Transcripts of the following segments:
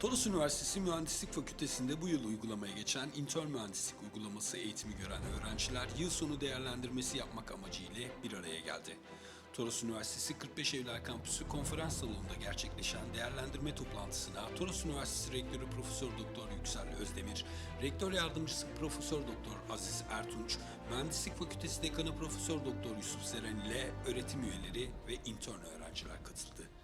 Toros Üniversitesi Mühendislik Fakültesi'nde bu yıl uygulamaya geçen intern mühendislik uygulaması eğitimi gören öğrenciler yıl sonu değerlendirmesi yapmak amacıyla bir araya geldi. Toros Üniversitesi 45 Evler Kampüsü konferans salonunda gerçekleşen değerlendirme toplantısına Toros Üniversitesi Rektörü Profesör Doktor Yüksel Özdemir, Rektör Yardımcısı Profesör Doktor Aziz Ertunç, Mühendislik Fakültesi Dekanı Profesör Doktor Yusuf Seren ile öğretim üyeleri ve intern öğrenciler katıldı.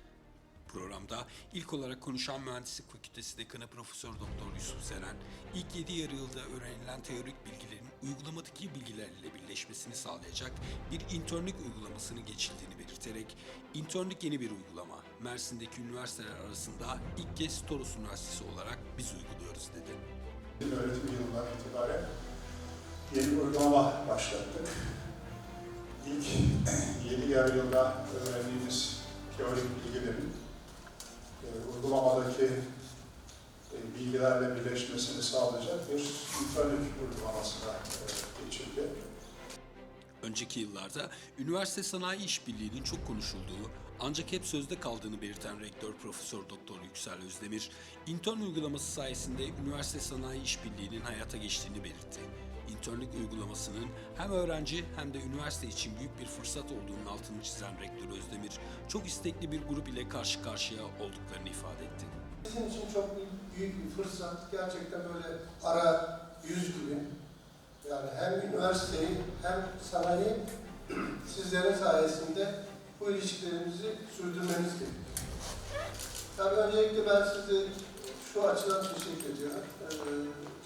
Programda ilk olarak konuşan Mühendislik Fakültesi Dekanı Profesör Doktor Yusuf Seren, ilk 7 yarı yılda öğrenilen teorik bilgilerin uygulamadaki bilgilerle birleşmesini sağlayacak bir internlik uygulamasını geçildiğini belirterek, internlik yeni bir uygulama, Mersin'deki üniversiteler arasında ilk kez Toros Üniversitesi olarak biz uyguluyoruz dedi. öğretim yılından itibaren yeni uygulama başlattık. İlk 7 yarı yılda öğrendiğimiz teorik bilgilerin e, uygulamadaki e, bilgilerle birleşmesini sağlayacak bir internlik uygulamasına e, geçildi. Önceki yıllarda üniversite sanayi işbirliğinin çok konuşulduğu ancak hep sözde kaldığını belirten rektör Profesör Doktor Yüksel Özdemir, intern uygulaması sayesinde üniversite sanayi işbirliğinin hayata geçtiğini belirtti. İnternlik uygulamasının hem öğrenci hem de üniversite için büyük bir fırsat olduğunun altını çizen rektör Özdemir, çok istekli bir grup ile karşı karşıya olduklarını ifade etti. Bizim için çok büyük bir fırsat. Gerçekten böyle ara yüz gibi. Yani hem üniversiteyi hem sanayi sizlerin sayesinde bu ilişkilerimizi sürdürmemiz gerekiyor. Tabii öncelikle ben size şu açıdan teşekkür ediyorum. Ee,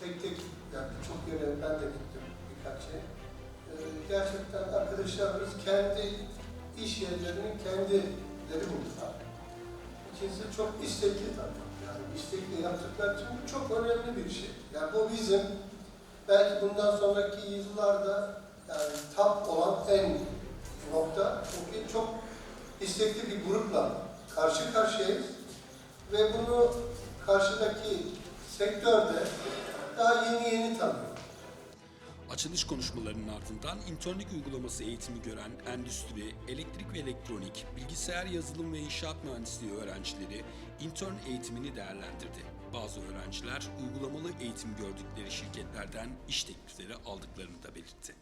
tek tek yani çok yere ben de gittim birkaç şey. Ee, gerçekten arkadaşlarımız kendi iş yerlerinin kendileri buldular. İkincisi çok istekli tabii. Yani istekli yaptıkları için bu çok önemli bir şey. Yani bu bizim belki bundan sonraki yıllarda yani tap olan en nokta. Çünkü çok istekli bir grupla karşı karşıyayız ve bunu karşıdaki sektörde daha yeni yeni tanıyor. Açılış konuşmalarının ardından internlik uygulaması eğitimi gören endüstri, elektrik ve elektronik, bilgisayar yazılım ve inşaat mühendisliği öğrencileri intern eğitimini değerlendirdi. Bazı öğrenciler uygulamalı eğitim gördükleri şirketlerden iş teklifleri aldıklarını da belirtti.